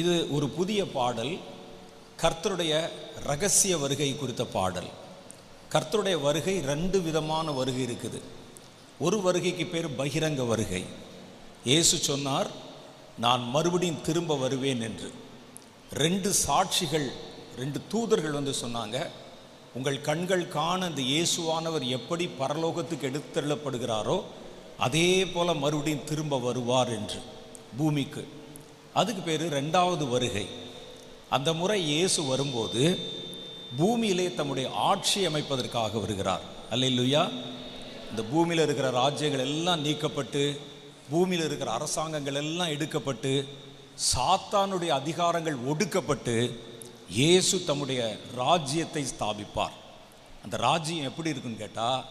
இது ஒரு புதிய பாடல். கர்த்தருடைய ரகசிய வருகை குறித்த பாடல். கர்த்தருடைய வருகை ரெண்டு விதமான வருகை இருக்குது. ஒரு வருகைக்கு பேர் பகிரங்க வருகை. இயேசு சொன்னார் நான் மறுபடியும் திரும்ப வருவேன் என்று. ரெண்டு சாட்சிகள் ரெண்டு தூதர்கள் வந்து சொன்னாங்க உங்கள் கண்கள் காண அந்த இயேசுவானவர் எப்படி பரலோகத்துக்கு எடுத்தள்ளப்படுகிறாரோ அதே போல் மறுபடியும் திரும்ப வருவார் என்று. பூமிக்கு. அதுக்கு பேர் ரெண்டாவது வருகை. அந்த முறை இயேசு வரும்போது பூமியிலே தம்முடைய ஆட்சி அமைப்பதற்காக வருகிறார். அல்லையா இந்த பூமியில் இருக்கிற ராஜ்யங்கள் எல்லாம் நீக்கப்பட்டு பூமியில் இருக்கிற அரசாங்கங்கள் எல்லாம் எடுக்கப்பட்டு சாத்தானுடைய அதிகாரங்கள் ஒடுக்கப்பட்டு இயேசு தம்முடைய ராஜ்யத்தை ஸ்தாபிப்பார். அந்த ராஜ்யம் எப்படி இருக்குன்னு கேட்டால்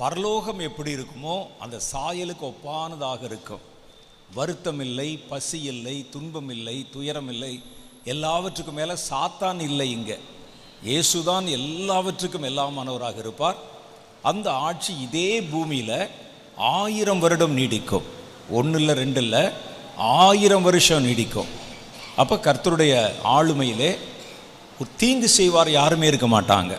பரலோகம் எப்படி இருக்குமோ அந்த சாயலுக்கு ஒப்பானதாக இருக்கும். வருத்தம் இல்லை பசி இல்லை துன்பம் இல்லை துயரம் இல்லை எல்லாவற்றுக்கும் மேலே சாத்தான் இல்லை இங்கே. இயேசுதான் எல்லாவற்றுக்கும் எல்லாமானவராக இருப்பார். அந்த ஆட்சி இதே பூமியில் ஆயிரம் வருடம் நீடிக்கும். ஒன்று இல்லை ரெண்டு இல்லை ஆயிரம் வருஷம் நீடிக்கும். அப்போ கர்த்தருடைய ஆளுமையிலே தீங்கு செய்வார் யாருமே இருக்க மாட்டாங்க.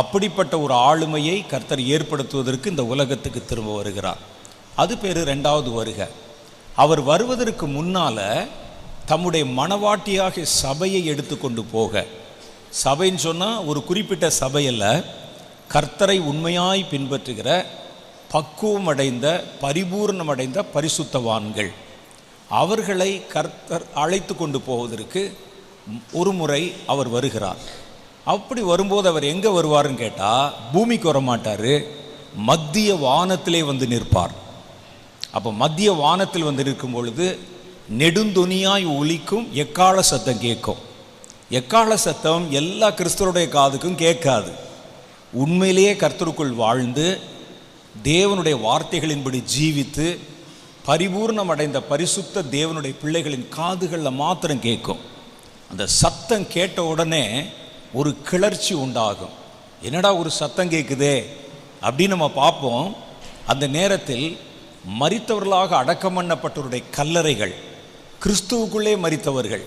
அப்படிப்பட்ட ஒரு ஆளுமையை கர்த்தர் ஏற்படுத்துவதற்கு இந்த உலகத்துக்கு திரும்ப வருகிறார். அது பேர் ரெண்டாவது வருகை. அவர் வருவதற்கு முன்னால தம்முடைய மனவாட்டியாக சபையை எடுத்துக்கொண்டு போக. சபைன்னு சொன்னால் ஒரு குறிப்பிட்ட சபையில் கர்த்தரை உண்மையாய் பின்பற்றுகிற பக்குவம் அடைந்த பரிபூர்ணம் அடைந்த பரிசுத்தவான்கள். அவர்களை கர்த்தர் அழைத்து கொண்டு போவதற்கு ஒரு முறை அவர் வருகிறார். அப்படி வரும்போது அவர் எங்கே வருவாருன்னு கேட்டால் பூமிக்கு வர மாட்டார் மத்திய வானத்திலே வந்து நிற்பார். அப்போ மத்திய வானத்தில் வந்து நிற்கும் பொழுது நெடுந்துணியாய் ஒலிக்கும் எக்கால சத்தம் கேட்கும். எக்கால சத்தம் எல்லா கிறிஸ்தவருடைய காதுக்கும் கேட்காது. உண்மையிலேயே கர்த்தருக்குள் வாழ்ந்து தேவனுடைய வார்த்தைகளின்படி ஜீவித்து பரிபூர்ணம் அடைந்த பரிசுத்த தேவனுடைய பிள்ளைகளின் காதுகளில் மாத்திரம் கேட்கும். அந்த சத்தம் கேட்ட உடனே ஒரு கிளர்ச்சி உண்டாகும். என்னடா ஒரு சத்தம் கேட்குதே அப்படின்னு நம்ம பார்ப்போம். அந்த நேரத்தில் மரித்தவர்களாக அடக்கம் பண்ணப்பட்டவருடைய கல்லறைகள் கிறிஸ்துவுக்குள்ளே மரித்தவர்கள்.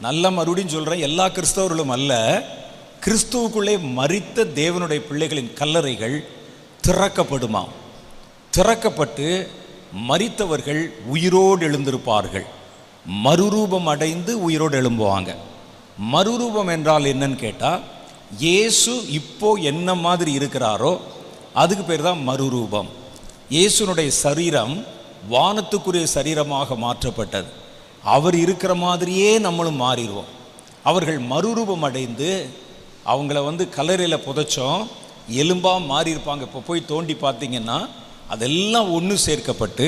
நல்ல மறுபடியும் சொல்கிறேன் எல்லா கிறிஸ்தவர்களும் அல்ல கிறிஸ்துவுக்குள்ளே மரித்த தேவனுடைய பிள்ளைகளின் கல்லறைகள் திறக்கப்படுமாம். திறக்கப்பட்டு மறித்தவர்கள் உயிரோடு எழுந்திருப்பார்கள். மறுரூபம் அடைந்து உயிரோடு எழும்புவாங்க. மறுரூபம் என்றால் என்னன்னு கேட்டால் இயேசு இப்போ என்ன மாதிரி இருக்கிறாரோ அதுக்கு பேர் தான் மறுரூபம். இயேசுனுடைய சரீரம் வானத்துக்குரிய சரீரமாக மாற்றப்பட்டது. அவர் இருக்கிற மாதிரியே நம்மளும் மாறிடுவோம். அவர்கள் மறுரூபம் அடைந்து அவங்கள வந்து கல்லறையில் புதைச்சோம். எலும்பாக மாறியிருப்பாங்க இப்போ போய் தோண்டி பார்த்தீங்கன்னா அதெல்லாம் ஒன்று சேர்க்கப்பட்டு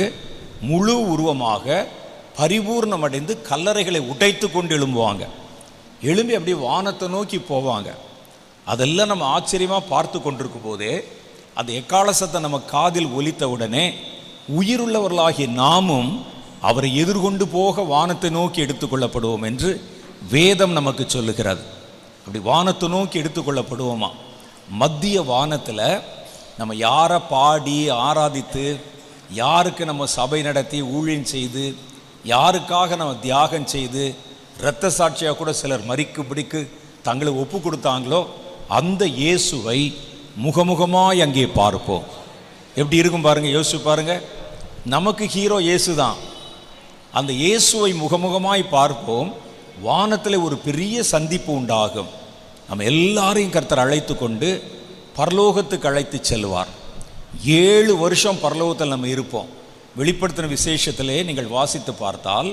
முழு உருவமாக பரிபூர்ணம் அடைந்து கல்லறைகளை உடைத்து கொண்டு எழும்புவாங்க. எழும்பி அப்படியே வானத்தை நோக்கி போவாங்க. அதெல்லாம் நம்ம ஆச்சரியமாக பார்த்து கொண்டிருக்கும் போதே அந்த எக்காலசத்தை நம்ம காதில் ஒலித்த உடனே உயிருள்ளவர்களாகிய நாமும் அவரை எதிர்கொண்டு போக வானத்தை நோக்கி எடுத்துக்கொள்ளப்படுவோம் என்று வேதம் நமக்கு சொல்லுகிறது. அப்படி வானத்தை நோக்கி எடுத்துக்கொள்ளப்படுவோமா மத்திய வானத்தில் நம்ம யாரை பாடி ஆராதித்து யாருக்கு நம்ம சபை நடத்தி ஊழியம் செய்து யாருக்காக நம்ம தியாகம் செய்து இரத்த சாட்சியாக கூட சிலர் மறிக்கும்படிக்கு தங்களை ஒப்பு கொடுத்தாங்களோ அந்த இயேசுவை முகமுகமாய் அங்கே பார்ப்போம். எப்படி இருக்கும் பாருங்க யோசிச்சு பாருங்க. நமக்கு ஹீரோ இயேசு தான். அந்த இயேசுவை முகமுகமாய் பார்ப்போம். வானத்தில் ஒரு பெரிய சந்திப்பு உண்டாகும். நம்ம எல்லாரையும் கர்த்தர் அழைத்து கொண்டு பரலோகத்துக்கு அழைத்து செல்வார். ஏழு வருஷம் பரலோகத்தில் நம்ம இருப்போம். வெளிப்படுத்தின விசேஷத்திலே நீங்கள் வாசித்து பார்த்தால்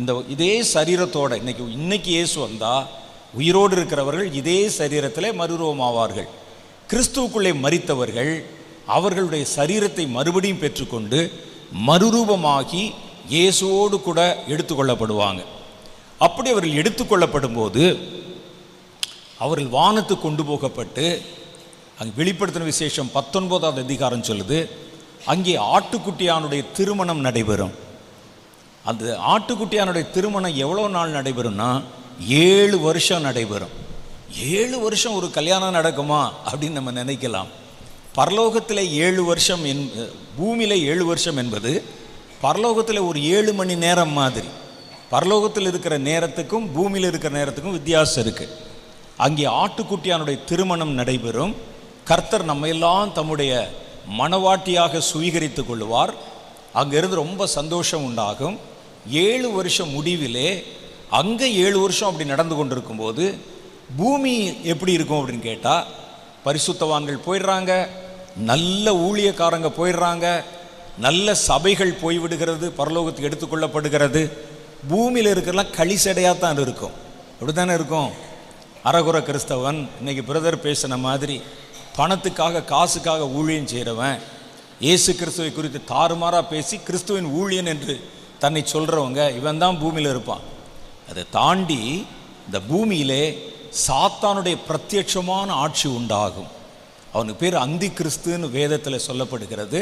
இந்த இதே சரீரத்தோட இன்னைக்கு இன்னைக்கு இயேசு வந்தால் உயிரோடு இருக்கிறவர்கள் இதே சரீரத்திலே மறுரூபமாவார்கள். கிறிஸ்துவுக்குள்ளே மறித்தவர்கள் அவர்களுடைய சரீரத்தை மறுபடியும் பெற்றுக்கொண்டு மறுரூபமாகி இயேசுவோடு கூட எடுத்துக்கொள்ளப்படுவாங்க. அப்படி அவர்கள் எடுத்துக்கொள்ளப்படும் போது அவர்கள் வானத்துக்கு கொண்டு போகப்பட்டு அங்கே வெளிப்படுத்தின விசேஷம் பத்தொன்பதாவது அதிகாரம் சொல்லுது அங்கே ஆட்டுக்குட்டியானுடைய திருமணம் நடைபெறும். அந்த ஆட்டுக்குட்டியானுடைய திருமணம் எவ்வளோ நாள் நடைபெறும்னா ஏழு வருஷம் நடைபெறும். ஏழு வருஷம் ஒரு கல்யாணம் நடக்குமா அப்படின்னு நம்ம நினைக்கலாம். பரலோகத்தில் ஏழு வருஷம் என் பூமியில் ஏழு வருஷம் என்பது பரலோகத்தில் ஒரு ஏழு மணி நேரம் மாதிரி. பரலோகத்தில் இருக்கிற நேரத்துக்கும் பூமியில் இருக்கிற நேரத்துக்கும் வித்தியாசம் இருக்குது அங்கே ஆட்டுக்குட்டியானுடைய திருமணம் நடைபெறும். கர்த்தர் நம்மையெல்லாம் தம்முடைய மனவாட்டியாக சுவீகரித்து கொள்வார் அங்கேருந்து ரொம்ப சந்தோஷம் உண்டாகும். ஏழு வருஷம் முடிவிலே அங்கே ஏழு வருஷம் அப்படி நடந்து கொண்டிருக்கும்போது பூமி எப்படி இருக்கும் அப்படின்னு கேட்டால் பரிசுத்தவான்கள் போயிடுறாங்க நல்ல ஊழியக்காரங்க போயிடுறாங்க நல்ல சபைகள் போய்விடுகிறது பரலோகத்துக்கு எடுத்துக்கொள்ளப்படுகிறது. பூமியில் இருக்கிறலாம் களிசடையாக தான் இருக்கும். அப்படி தானே இருக்கும்? அரகுர கிறிஸ்தவன் இன்னைக்கு பிரதர் பேசின மாதிரி பணத்துக்காக காசுக்காக ஊழியம் செய்கிறவன் இயேசு கிறிஸ்துவை குறித்து தாறுமாறாக பேசி கிறிஸ்துவின் ஊழியன் என்று தன்னை சொல்கிறவங்க இவன் தான் பூமியில் இருப்பான். அதை தாண்டி இந்த பூமியிலே சாத்தானுடைய பிரத்யட்சமான ஆட்சி உண்டாகும். அவனுக்கு பேர் அந்தி கிறிஸ்துன்னு வேதத்தில் சொல்லப்படுகிறது.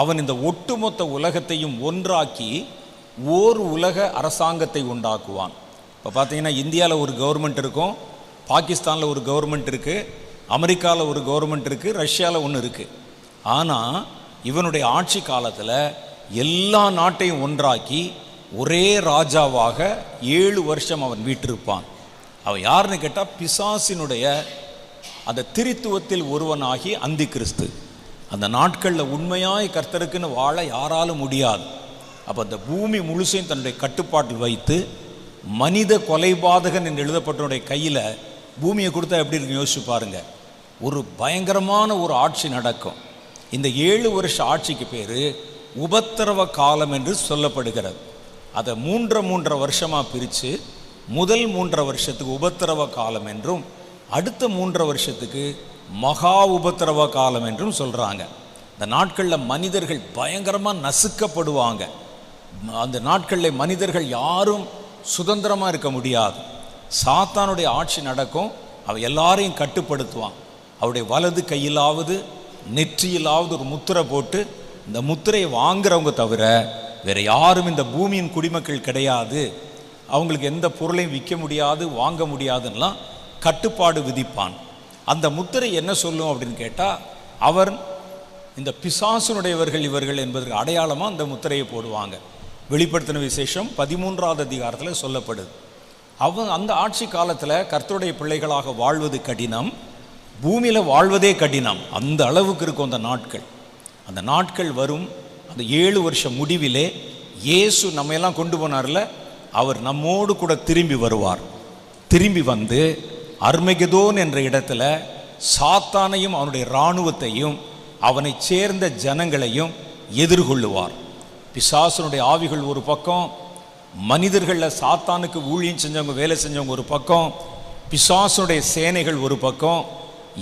அவன் இந்த ஒட்டுமொத்த உலகத்தையும் ஒன்றாக்கி ஓர் உலக அரசாங்கத்தை உண்டாக்குவான். இப்போ பார்த்தீங்கன்னா இந்தியாவில் ஒரு கவர்மெண்ட் இருக்கும் பாகிஸ்தானில் ஒரு கவர்மெண்ட் இருக்குது அமெரிக்காவில் ஒரு கவர்மெண்ட் இருக்குது ரஷ்யாவில் ஒன்று இருக்குது ஆனால் இவனுடைய ஆட்சி காலத்தில் எல்லா நாட்டையும் ஒன்றாக்கி ஒரே ராஜாவாக ஏழு வருஷம் அவன் வீட்டிருப்பான் அவன் யாருன்னு கேட்டால் பிசாசினுடைய அந்த திரித்துவத்தில் ஒருவனாகி அந்தி கிறிஸ்து அந்த நாட்களில் உண்மையாய் கர்த்தருக்குன்னு வாழ யாராலும் முடியாது. அப்போ அந்த பூமி முழுசையும் தன்னுடைய கட்டுப்பாட்டில் வைத்து மனித கொலைபாதகன் என்று எழுதப்பட்டவனுடைய கையில் பூமியை கொடுத்தா எப்படி இருக்கு யோசிச்சு பாருங்கள் ஒரு பயங்கரமான ஒரு ஆட்சி நடக்கும். இந்த ஏழு வருஷ ஆட்சிக்கு பேர் உபத்திரவ காலம் என்று சொல்லப்படுகிறது. அதை மூன்றரை மூன்றரை வருஷமாக பிரித்து முதல் மூன்றரை வருஷத்துக்கு உபத்திரவ காலம் என்றும் அடுத்த மூன்றரை வருஷத்துக்கு மகா உபத்திரவ காலம் என்றும் சொல்கிறாங்க இந்த நாட்களில் மனிதர்கள் பயங்கரமாக நசுக்கப்படுவாங்க. அந்த நாட்களில் மனிதர்கள் யாரும் சுதந்திரமாக இருக்க முடியாது. சாத்தானுடைய ஆட்சி நடக்கும் அவன் எல்லாரையும் கட்டுப்படுத்துவான். அவருடைய வலது கையிலாவது நெற்றியிலாவது ஒரு முத்திரை போட்டு இந்த முத்திரையை வாங்குறவங்க தவிர வேறு யாரும் இந்த பூமியின் குடிமக்கள் கிடையாது. அவங்களுக்கு எந்த பொருளையும் விற்க முடியாது வாங்க முடியாதுன்னெலாம் கட்டுப்பாடு விதிப்பான். அந்த முத்திரை என்ன சொல்லும் அப்படின்னு கேட்டால் அவர் இந்த பிசாசுனுடையவர்கள் இவர்கள் என்பதற்கு அடையாளமாக அந்த முத்திரையை போடுவாங்க. வெளிப்படுத்தின விசேஷம் பதிமூன்றாவது அதிகாரத்தில் சொல்லப்படுது. அவன் அந்த ஆட்சி காலத்தில் கர்த்தருடைய பிள்ளைகளாக வாழ்வது கடினம் பூமியில் வாழ்வதே கடினம். அந்த அளவுக்கு இருக்கும் அந்த நாட்கள். அந்த நாட்கள் வரும் அந்த ஏழு வருஷம் முடிவிலே இயேசு எல்லாம் கொண்டு போனார்ல அவர் நம்மோடு கூட திரும்பி வருவார். திரும்பி வந்து அர்மகெதோன் என்ற இடத்துல சாத்தானையும் அவனுடைய இராணுவத்தையும் அவனை சேர்ந்த ஜனங்களையும் எதிர்கொள்ளுவார். பிசாசனுடைய ஆவிகள் ஒரு பக்கம் மனிதர்களில் சாத்தானுக்கு ஊழியம் செஞ்சவங்க வேலை செஞ்சவங்க ஒரு பக்கம் பிசாசனுடைய சேனைகள் ஒரு பக்கம்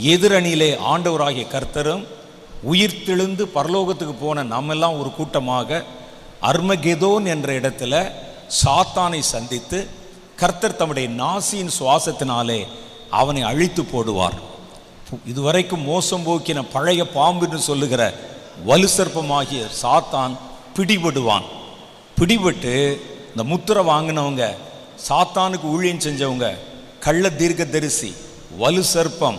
எதிரணியிலே ஆண்டவராகிய கர்த்தரும் உயிர்த்தெழுந்து பரலோகத்துக்கு போன நம்மெல்லாம் ஒரு கூட்டமாக அர்மகெதோன் என்ற இடத்துல சாத்தானை சந்தித்து கர்த்தர் தம்முடைய நாசியின் சுவாசத்தினாலே அவனை அழித்து போடுவார். இதுவரைக்கும் மோசம் போக்கின பழைய பாம்புன்னு சொல்லுகிற வலு சர்ப்பமாகிய சாத்தான் பிடிபடுவான். பிடிபட்டு இந்த முத்திரை வாங்கினவங்க சாத்தானுக்கு ஊழியம் செஞ்சவங்க கள்ள தீர்க்க தரிசி வலு சர்ப்பம்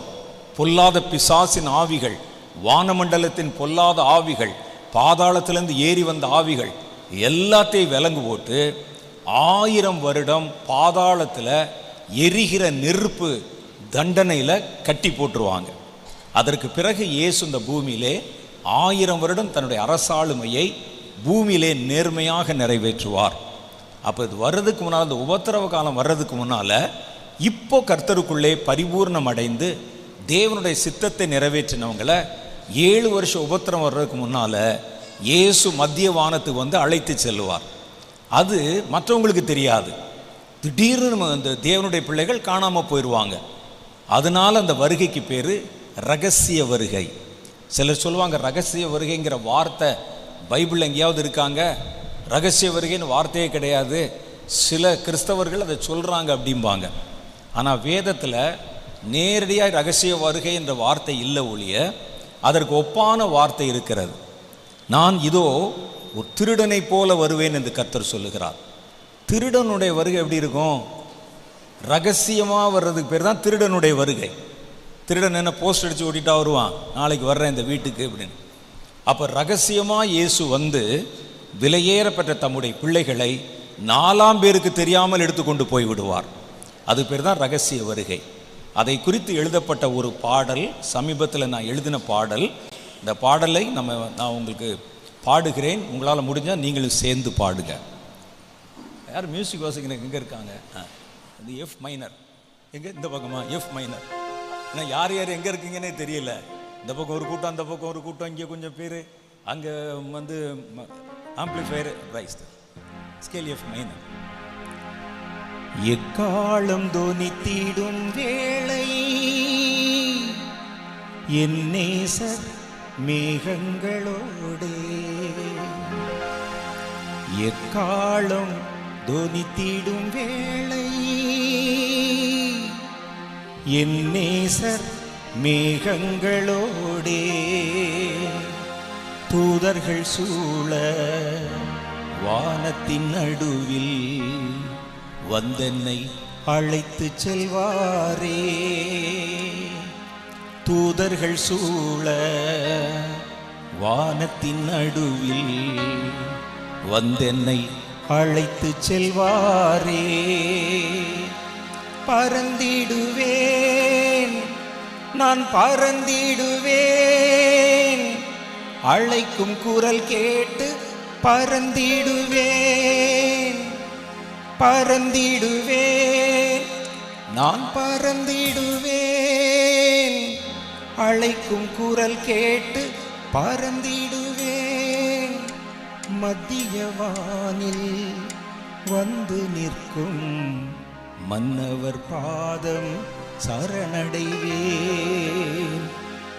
பொல்லாத பிசாசின் ஆவிகள் வானமண்டலத்தின் பொல்லாத ஆவிகள் பாதாளத்திலிருந்து ஏறி வந்த ஆவிகள் எல்லாத்தையும் விலங்கு போட்டு ஆயிரம் வருடம் பாதாளத்தில் எரிகிற நெருப்பு தண்டனையில் கட்டி போட்டுருவாங்க. அதற்கு பிறகு இயேசு இந்த பூமியிலே ஆயிரம் வருடம் தன்னுடைய அரசாளுமையை பூமியிலே நேர்மையாக நிறைவேற்றுவார். அப்போ இது வர்றதுக்கு முன்னால் இந்த உபத்திரவ காலம் வர்றதுக்கு முன்னால் இப்போ கர்த்தருக்குள்ளே பரிபூர்ணம் அடைந்து தேவனுடைய சித்தத்தை நிறைவேற்றினவங்களை ஏழு வருஷம் உபத்திரம் வர்றதுக்கு முன்னால் இயேசு மத்திய வானத்துக்கு வந்து அழைத்து செல்லுவார். அது மற்றவங்களுக்கு தெரியாது. திடீர்னு நம்ம அந்த தேவனுடைய பிள்ளைகள் காணாமல் போயிடுவாங்க அதனால அந்த வருகைக்கு பேர் ரகசிய வருகை. சிலர் சொல்லுவாங்க ரகசிய வருகைங்கிற வார்த்தை பைபிள் எங்கேயாவது இருக்காங்க? ரகசிய வருகைன்னு வார்த்தையே கிடையாது. சில கிறிஸ்தவர்கள் அதை சொல்கிறாங்க அப்படிம்பாங்க. ஆனால் வேதத்தில் நேரடியாக ரகசிய வருகை என்ற வார்த்தை இல்லை ஒழிய அதற்கு ஒப்பான வார்த்தை இருக்கிறது. நான் இதோ ஒரு திருடனைப் போல வருவேன் என்று கர்த்தர் சொல்லுகிறார். திருடனுடைய வருகை எப்படி இருக்கும்? ரகசியமாக வர்றதுக்கு பேர் தான் திருடனுடைய வருகை. திருடன் என்ன போஸ்ட் அடித்து ஓட்டிட்டா வருவான். நாளைக்கு வர்றேன் இந்த வீட்டுக்கு அப்படின்னு. அப்போ ரகசியமாக இயேசு வந்து விலையேறப்பட்ட தம்முடைய பிள்ளைகளை நாலாம் பேருக்கு தெரியாமல் எடுத்துக்கொண்டு போய் விடுவார் அது பேர் தான் ரகசிய வருகை. அதை குறித்து எழுதப்பட்ட ஒரு பாடல் சமீபத்தில் நான் எழுதின பாடல். இந்த பாடலை நம்ம நான் உங்களுக்கு பாடுகிறேன். உங்களால் முடிஞ்சால் நீங்களும் சேர்ந்து பாடுங்க. யார் மியூசிக் வாசிக்கிறதுக்கு எங்கே இருக்காங்க? ஆ, இது எஃப் மைனர் எங்கே? இந்த பக்கமா? எஃப் மைனர் ஏன்னா யார் யார் எங்கே இருக்கீங்கன்னே தெரியல. இந்த பக்கம் ஒரு கூட்டம் அந்த பக்கம் ஒரு கூட்டம் இங்கே கொஞ்சம் பேர். அங்கே வந்து amplifier rise scale F minor எக்காலம் தோனித்திடும் வேளை? என் நேசர் மேகங்களோடே எக்காலம் தோனித்திடும் வேளை. என் நேசர் மேகங்களோடே தூதர்கள் சூழ வானத்தின் நடுவில் வந்தென்னை அழைத்து செல்வாரே. தூதர்கள் சூழ வானத்தின் நடுவில் வந்தென்னை அழைத்து செல்வாரே. பறந்திடுவேன் நான் பறந்திடுவேன். அழைக்கும் குரல் கேட்டு பறந்திடுவேன். பறந்திடுவேன் நான் பறந்திடுவேன். அழைக்கும் குரல் கேட்டு பறந்திடுவேன். மத்திய வானில் வந்து நிற்கும் மன்னவர் பாதம் சரணடைவேன்.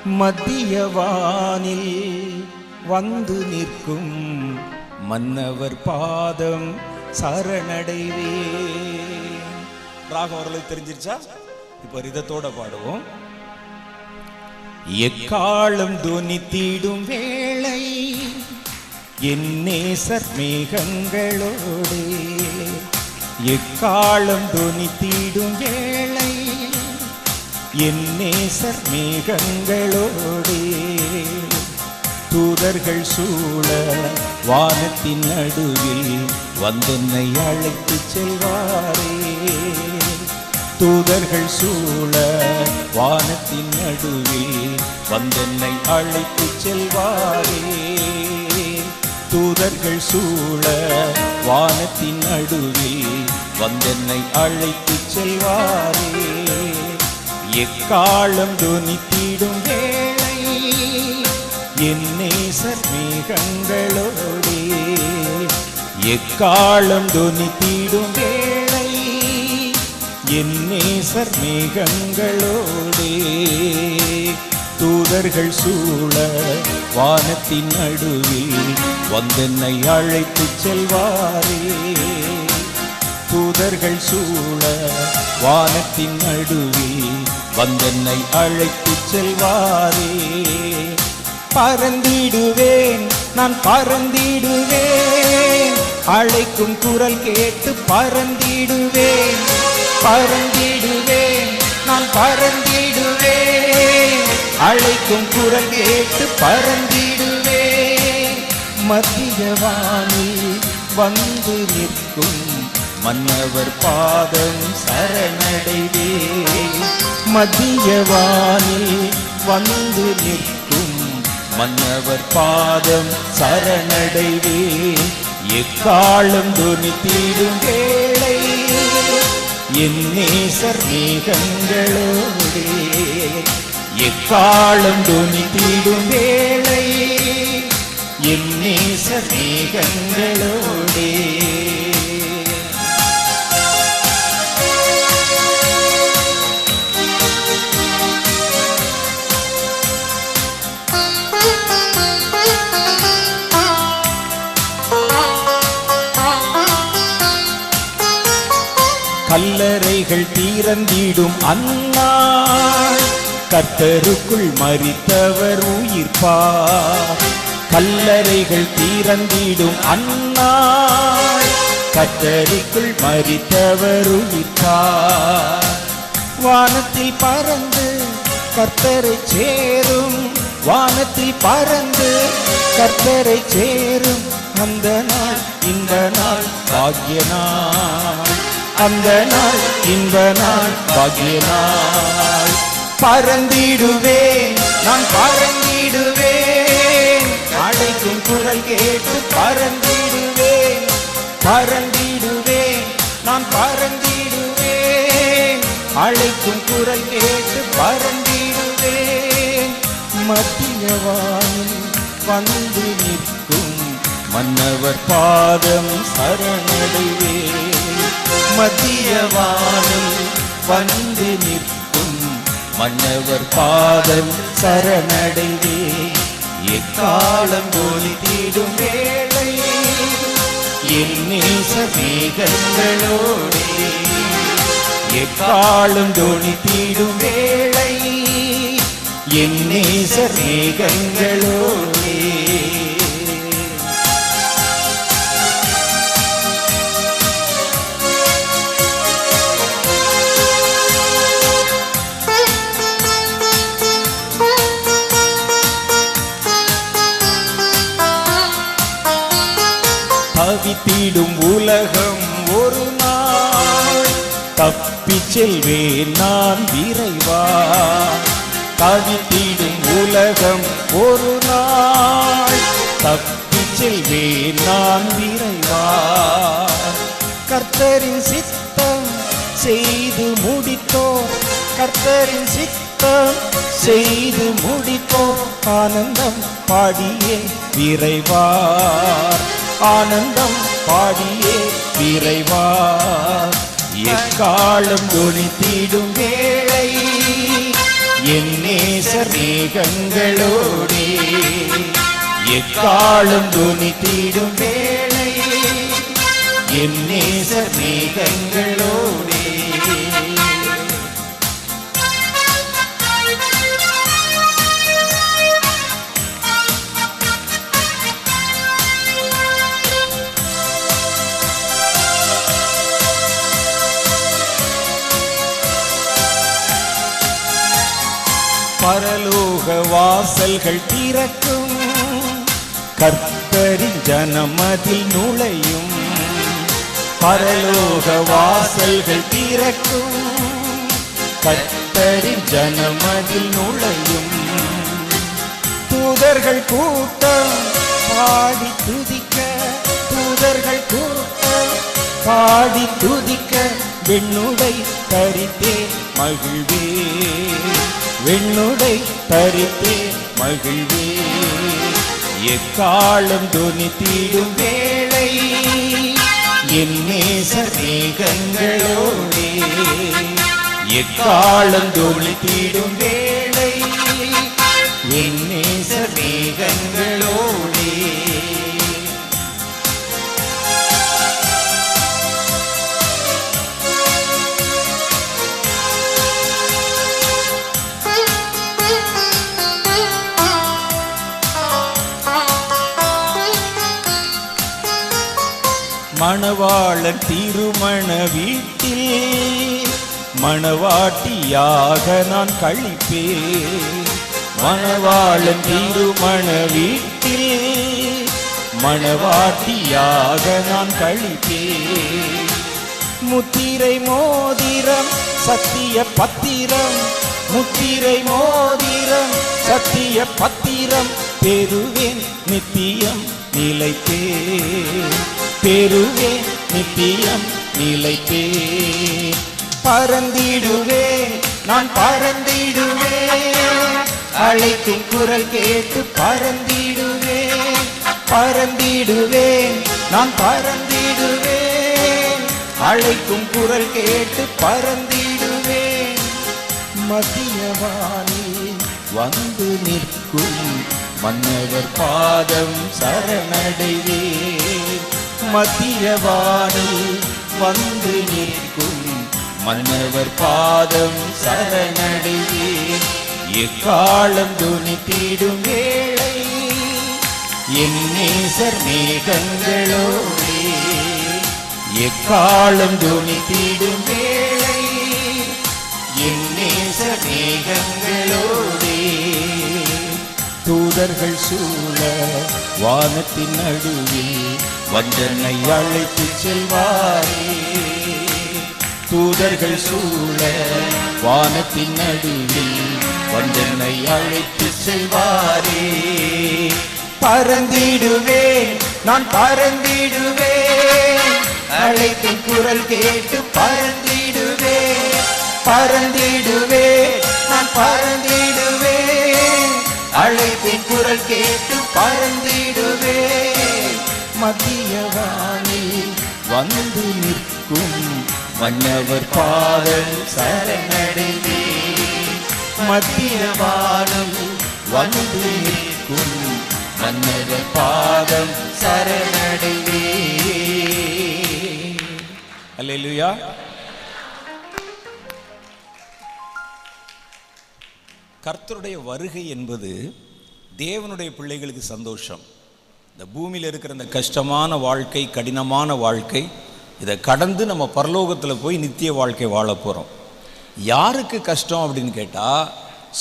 மத்திய வானில் வந்து நிற்கும் மன்னவர் பாதம் சரணடைவேன். ராகம் ஓரளவு தெரிஞ்சிருச்சா? இப்போ ரிதத்தோட பாடுவோம். எக்காலம் துனித்திடும் வேளை என் நேசர் மேகங்களோடு. எக்காலம் துனித்திடும் வேளை என் நேசர் மேகங்களோடு. தூதர்கள் சூழ வானத்தின் நடுவில் வந்தென்னை அழைத்து செல்வாரே. தூதர்கள் சூழ வானத்தின் நடுவில் வந்தென்னை அழைத்து செல்வாரே. தூதர்கள் சூழ வானத்தின் நடுவில் வந்தென்னை அழைத்து செல்வாரே. எக்காலம் துணித்திடும் வேளை என்னே சர்மேகங்களோடே எக்காலம் துணித்திடும் வேளை என்னே சர்மேகங்களோடே தூதர்கள் சூழ வானத்தின் நடுவில் வந்தென்னை அழைத்து செல்வாரே. தூதர்கள் சூழ வானத்தின் நடுவில் வந்தென்னை அழைத்து செல்வாரே. பறந்திடுவேன் நான் பறந்திடுவேன். அழைக்கும் குரல் கேட்டு பறந்திடுவேன். பறந்திடுவேன் நான் பறந்திடுவேன். அழைக்கும் குரல் கேட்டு பறந்திடுவே மத்திய வானில் வந்து நிற்கும் மன்னவர் பாதம் சரணடைவே மத்திய வானில் வந்து நிற்கும் மன்னவர் பாதம் சரணடைவே எக்காலம் துணி தீடும் வேளை என் நேசர் மேகங்களோடே. எக்காலம் துணித்திடும் வேளை என் நேசர் மேகங்களோடே கல்லறைகள் தீரந்திடும் அந்நாள் கத்தருக்குள் மறித்தவர் உயிர்ப்பார் கல்லறைகள் தீரந்திடும் அண்ணா. கத்தருக்குள் மறித்தவர் உயிர்ப்பார் வானத்தில் பறந்து கர்த்தரை சேரும். வானத்தில் பறந்து கர்த்தரை சேரும். அந்த நாள் இந்த நாள் பாக்கிய நாள். அந்த நாள் இந்த நாள் பாக்கிய நாள். பறந்திடுவேன். நான் பறந்திடுவேன். அழைக்கும் குரல் கேட்டு பறந்திடுவேன். பறந்திடுவேன். நான் பறந்திடுவேன். அழைக்கும் குரல் கேட்டு பறந்திடுவேன். மத்தியவானில் வந்து நிற்கும் மன்னவர் பாதம் சரணடைவேன். மத்தியவானில் வந்து நிற்கும் மன்னவர் பாதம் சரணடைந்தே எக்காலம் ஒலித்திடும் வேளை என் நேச மேகங்களோடே எக்காலம் தொனித்திடும் வேளை என் நேச மேகங்களோடே. தவித்திடும் உலகம் ஒரு நாள். தப்பி செல்வேன் நான் விரைவா. தவித்திடும் உலகம் ஒரு நாள். தப்பி செல்வேன் நான் விரைவா. கர்த்தரின் சித்தம் செய்து முடித்தோம். கர்த்தரின் சித்தம் செய்து முடித்தோம். ஆனந்தம் பாடியே விரைவார். ஆனந்தம் பாடியே விரைவா. எக்காலம் துணித்திடும் வேளை என் நேச மேகங்களோடே. எக்காலம் துணித்திடும் வேளை என் நேச மேகங்களோடே. வாசல்கள் திறக்கும். கர்த்தரின் ஜனமதில் நுழையும். பரலோக வாசல்கள் திறக்கும். கர்த்தரின் ஜனமதில் நுழையும். தூதர்கள் கூட்டம் பாடி துதிக்க. தூதர்கள் கூட்டம் பாடி துதிக்க. வெண்ணுடை தரித்தே மகிழ்வே. விண்ணுடை தரித்தே மகிழ்வே. எக்காலம் துணி தீடும் வேளை என் நேச மேகங்களோடே எக்காலம் தீடும் வேளை என் நேச மேகங்களோடே மணவாளன் திருமண வீட்டில் மணவாட்டியாக நான் கழிப்பேன். மணவாளன் திருமண வீட்டில் மணவாட்டியாக நான் கழிப்பேன். முத்திரை மோதிரம் சத்திய பத்திரம் முத்திரை மோதிரம் சத்திய பத்திரம் பெறுவேன் நித்தியம் நிலைத்தேன் பெறுவேன் நித்தியம் நிலைத்தேன் பறந்திடுவே நான் பறந்திடுவே. அழைக்கும் குரல் கேட்டு பறந்திடுவே. பறந்திடுவேன் நான் பறந்திடுவேன் அழைக்கும் குரல் கேட்டு பறந்திடுவேன் மத்தியவானி வந்து நிற்கும் மன்னவர் பாதம் சரணடைவேன் மத்தியவானில் வந்து நிற்கும். மன்னவர் பாதம் சரணடையே எக்காலம் துணித்திடும் வேளை. என் நேசர் மேகங்களோடே எக்காலம் துணித்திடும் வேளை. என் நேச மேகங்களோடே தூதர்கள் சூழ வானத்தின் நடுவில் வஞ்சனை அழைத்து செல்வாரே. தூதர்கள் சூழ வானத்தின் நடுவில் வஞ்சனை அழைத்து செல்வாரே. பறந்திடுவேன் நான் பறந்திடுவேன். அழைக்கும் குரல் கேட்டு பறந்திடுவேன். பறந்திடுவேன் நான் பறந்திடுவேன். அழைப்பின் குரல் கேட்டு பறந்திடுவேன். மத்திய வந்து நிற்கும் மன்னவர் பாதம் சரணடைந்தே. மத்தியவானம் வந்து நிற்கும் மன்னவர் பாதம் சரணடைந்தே. அல்லேலூயா. கர்த்தருடைய வருகை என்பது தேவனுடைய பிள்ளைகளுக்கு சந்தோஷம். இந்த பூமியில் இருக்கிற இந்த கஷ்டமான வாழ்க்கை கடினமான வாழ்க்கை இதை கடந்து நம்ம பரலோகத்தில் போய் நித்திய வாழ்க்கை வாழ போகிறோம் யாருக்கு கஷ்டம் அப்படின்னு கேட்டால்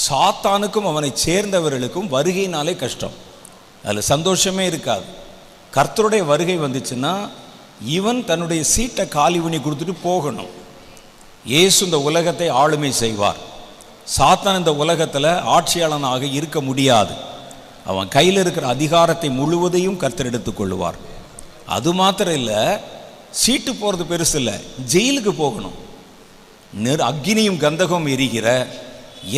சாத்தானுக்கும் அவனை சேர்ந்தவர்களுக்கும் வருகையினாலே கஷ்டம். அதில் சந்தோஷமே இருக்காது. கர்த்தருடைய வருகை வந்துச்சுன்னா இவன் தன்னுடைய சீட்டை காலி பண்ணி கொடுத்துட்டு போகணும். இயேசு இந்த உலகத்தை ஆளுமை செய்வார். சாத்தான் இந்த உலகத்தில் ஆட்சியாளனாக இருக்க முடியாது. அவன் கையில் இருக்கிற அதிகாரத்தை முழுவதையும் கர்த்தர் எடுத்துக்கொள்ளுவார். அது மாத்திரம் இல்லை சீட்டு போகிறது பெருசு இல்லை ஜெயிலுக்கு போகணும். நெரு அக்னியும் கந்தகம் எரிகிற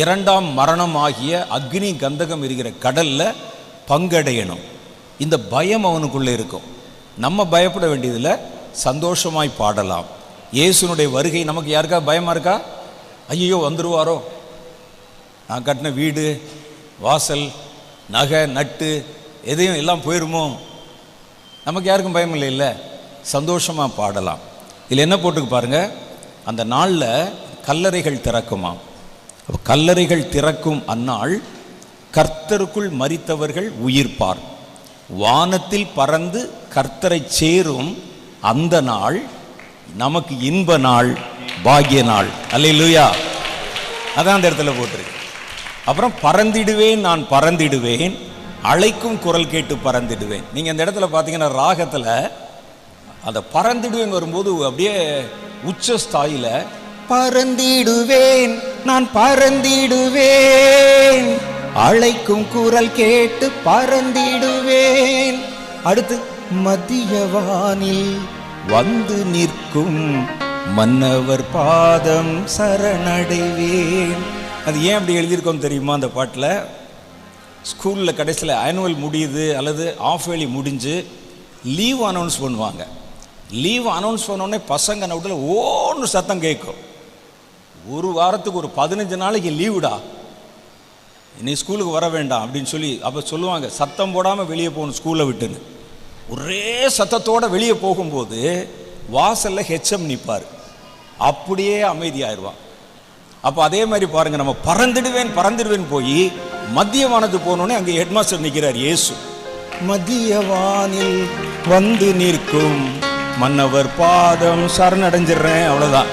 இரண்டாம் மரணம் ஆகிய அக்னி கந்தகம் எரிகிற கடலில் பங்கடையணும். இந்த பயம் அவனுக்குள்ளே இருக்கும். நம்ம பயப்பட வேண்டியதில் சந்தோஷமாய் பாடலாம். இயேசுனுடைய வருகை நமக்கு யாருக்கா பயமாக இருக்கா? ஐயோ வந்துடுவாரோ நான் கட்டின வீடு வாசல் நகை நட்டு எதையும் எல்லாம் போயிருமோ? நமக்கு யாருக்கும் பயம் இல்லை இல்லை? சந்தோஷமாக பாடலாம். இதில் என்ன போட்டுக்கு பாருங்கள் அந்த நாளில் கல்லறைகள் திறக்குமாம். கல்லறைகள் திறக்கும் அந்நாள் கர்த்தருக்குள் மரித்தவர்கள் உயிர்ப்பார் வானத்தில் பறந்து கர்த்தரை சேரும் அந்த நாள் நமக்கு இன்ப நாள் பாகிய நாள். அல்லேலூயா. அதான் அந்த இடத்துல போட்டிருக்கு. அப்புறம் பறந்திடுவேன் நான் பறந்திடுவேன் அழைக்கும் குரல் கேட்டு பறந்திடுவேன். நீங்கள் அந்த இடத்துல பார்த்தீங்கன்னா ராகத்தில் அந்த பறந்திடுவேன் வரும்போது அப்படியே உச்ச ஸ்தாயில பறந்திடுவேன் நான் பறந்திடுவேன் அழைக்கும் குரல் கேட்டு பறந்திடுவேன். அடுத்து மத்திய வானில் வந்து நிற்கும் மன்னவர் பாதம் சரணடைவேன். அது ஏன் அப்படி எழுதியிருக்கோம் தெரியுமா? அந்த பாட்டில் ஸ்கூலில் கடைசியில் ஆனுவல் முடியுது அல்லது ஆஃப் வேலி முடிஞ்சு லீவ் அனௌன்ஸ் பண்ணுவாங்க. லீவ் அனௌன்ஸ் பண்ணோடனே பசங்க நவுட்டில் ஓன்னு சத்தம் கேட்கும். ஒரு வாரத்துக்கு ஒரு பதினஞ்சு நாளைக்கு லீவுடா நீ ஸ்கூலுக்கு வர வேண்டாம் அப்படின்னு சொல்லி அப்போ சொல்லுவாங்க சத்தம் போடாமல் வெளியே போகணும் ஸ்கூலை விட்டுன்னு. ஒரே சத்தத்தோடு வெளியே போகும்போது வாசலில் ஹெச்எம் நிற்பார் அப்படியே அமைதியாயிருவான். அப்போ அதே மாதிரி பாருங்க நம்ம பறந்துடுவேன் பறந்துடுவேன் போய் மத்திய வானத்துக்கு போனோடனே அங்கே ஹெட்மாஸ்டர் நிற்கிறார் இயேசு. மதியவானில் வந்து நிற்கும் மன்னவர் பாதம் சரணடைஞ்சிடுறேன் அவ்வளோதான்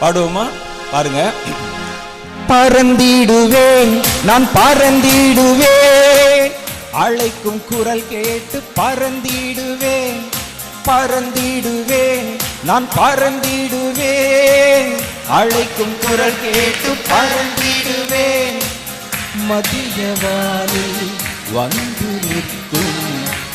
பாடுவோமா? பாருங்க. பறந்திடுவேன் நான் பறந்திடுவேன். அழைக்கும் குரல் கேட்டு பறந்திடுவேன். பறந்திடுவேன் நான் பறந்திடுவேன். அழைக்கும் குரல் கேட்டு பறந்திடுவேன் மதியவானில் வந்து நிற்கும்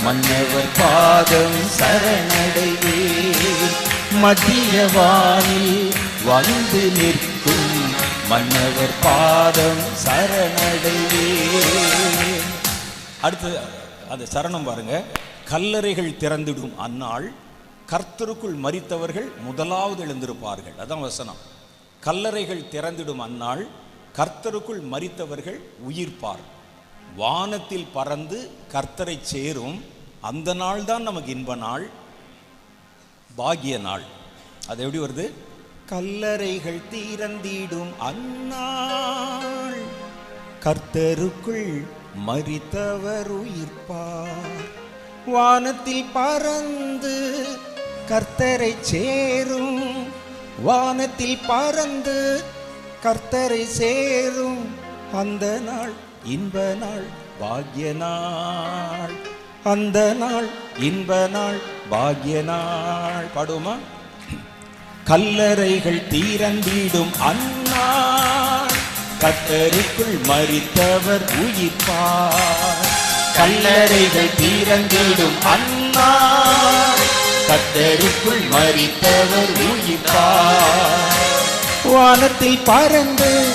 மன்னவர் பாதம் சரணடைவேன். மதியவானில் வந்து நிற்கும் மன்னவர் பாதம் சரணடைவேன். அடுத்து அந்த சரணம் பாருங்க. கல்லறைகள் திறந்திடும் அந்நாள் கர்த்தருக்குள் மறித்தவர்கள் முதலாவது எழுந்திருப்பார்கள். அதான் வசனம். கல்லறைகள் திறந்திடும் அந்நாள் கர்த்தருக்குள் மறித்தவர்கள் உயிர்ப்பார் வானத்தில் பறந்து கர்த்தரை சேரும். அந்த நாள் தான் நமக்கு இன்ப நாள். பாகிய நாள். அது எப்படி வருது? கல்லறைகள் திறந்திடும் அந்நாள். கர்த்தருக்குள் மறித்தவர் உயிர்ப்பார் வானத்தில் பறந்து கர்த்தரை சேரும். வானத்தில் பறந்து கர்த்தரை சேரும் அந்த நாள் இன்ப நாள் பாக்ய நாள். அந்த நாள் இன்ப நாள் பாக்ய நாள். பாடுமா? கல்லறைகள் தீரந்திடும் அந்நாள் கத்தரிக்குள் மறித்தவர் உயிர்ப்பார். கல்லறைகள் தீரந்திடும் அந்நாள் கத்தருக்குள் மறித்தவர் உயிர்ப்பார். வானத்தில் பறந்து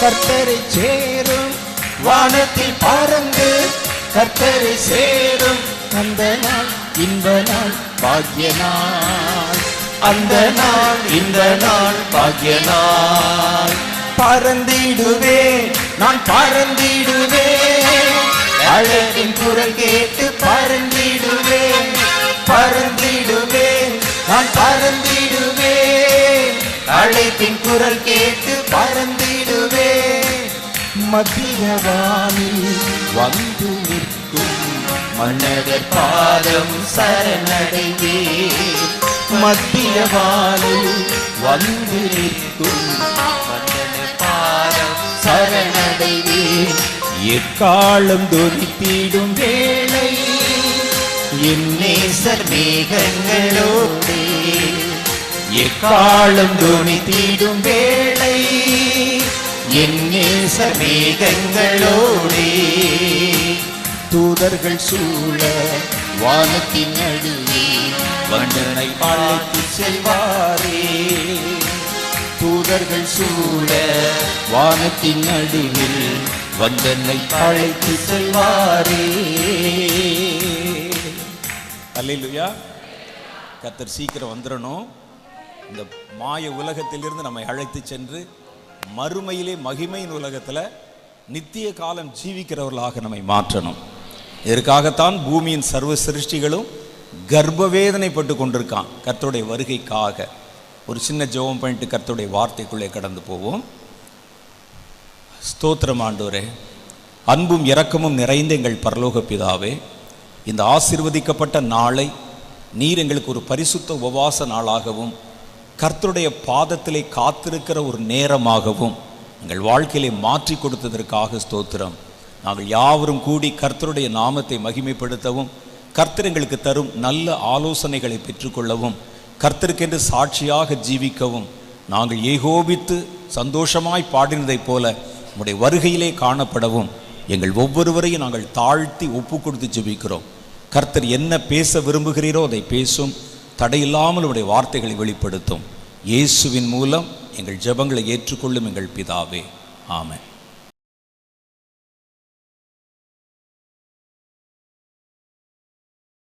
கர்த்தரை சேரும். வானத்தில் பறந்து கர்த்தரை சேரும். அந்த நாள் இன்ப நாள் பாக்ய நாள். அந்த நாள் இந்த நாள் பாக்ய நாள். பறந்திடுவே நான் பறந்திடுவே. அழகின் குரல் கேட்டு பறந்திடுவே. பறந்திடுவே நான் பறந்திடுவே அழைப்பின் குரல் கேட்டு பறந்திடுவே மத்தியவானில் வந்து நிற்கும் மன்னதர் பாதம் சரணடைவே மத்திய மத்தியவானில் வந்து நிற்கும் மன்னதர் பாதம் சரணடைவே எக்காலம் துரித்திடும் வேளையில் என் நேசர் மேகங்களோடே எக்காலம் துணித்திடும் வேளை. என் நேச தூதர்கள் சூழ வானத்தின் நடுவே வண்டனை அழைத்து செல்வாரே. தூதர்கள் சூழ வானத்தின் நடுவில் வந்தனை அழைத்து செல்வாரே. அல்லேலூயா கத்தர் சீக்கிரம் வந்துடணும் இந்த மாய உலகத்திலிருந்து நம்மை அழைத்து சென்று மறுமையிலே மகிமையின் உலகத்தில் நித்திய காலம் ஜீவிக்கிறவர்களாக நம்மை மாற்றணும். இதற்காகத்தான் பூமியின் சர்வ சிருஷ்டிகளும் கர்ப்பவேதனைப்பட்டு கொண்டிருக்கான். கர்த்தருடைய வருகைக்காக. ஒரு சின்ன ஜெபம் பண்ணிட்டு கர்த்தருடைய வார்த்தைக்குள்ளே கடந்து போவோம். ஸ்தோத்திரம் ஆண்டோரே அன்பும் இரக்கமும் நிறைந்த எங்கள் பரலோக பிதாவே. இந்த ஆசீர்வதிக்கப்பட்ட நாளை நீர் எங்களுக்கு ஒரு பரிசுத்த உபவாச நாளாகவும் கர்த்தருடைய பாதத்திலே காத்திருக்கிற ஒரு நேரமாகவும் எங்கள் வாழ்க்கையிலே மாற்றி கொடுத்ததற்காக ஸ்தோத்திரம். நாங்கள் யாவரும் கூடி கர்த்தருடைய நாமத்தை மகிமைப்படுத்தவும் கர்த்தர் எங்களுக்கு தரும் நல்ல ஆலோசனைகளை பெற்றுக்கொள்ளவும் கர்த்தருக்கென்று சாட்சியாக ஜீவிக்கவும் நாங்கள் ஏகோபித்து சந்தோஷமாய் பாடினதைப் போல நம்முடைய வருகையிலே காணப்படவும். எங்கள் ஒவ்வொருவரையும் நாங்கள் தாழ்த்தி ஒப்பு கொடுத்து ஜெபிக்கிறோம். கர்த்தர் என்ன பேச விரும்புகிறீரோ அதை பேசும். தடையில்லாமல் உடைய வார்த்தைகளை வெளிப்படுத்தும். இயேசுவின் மூலம் எங்கள் ஜெபங்களை ஏற்றுக்கொள்ளும் எங்கள் பிதாவே. ஆமாம்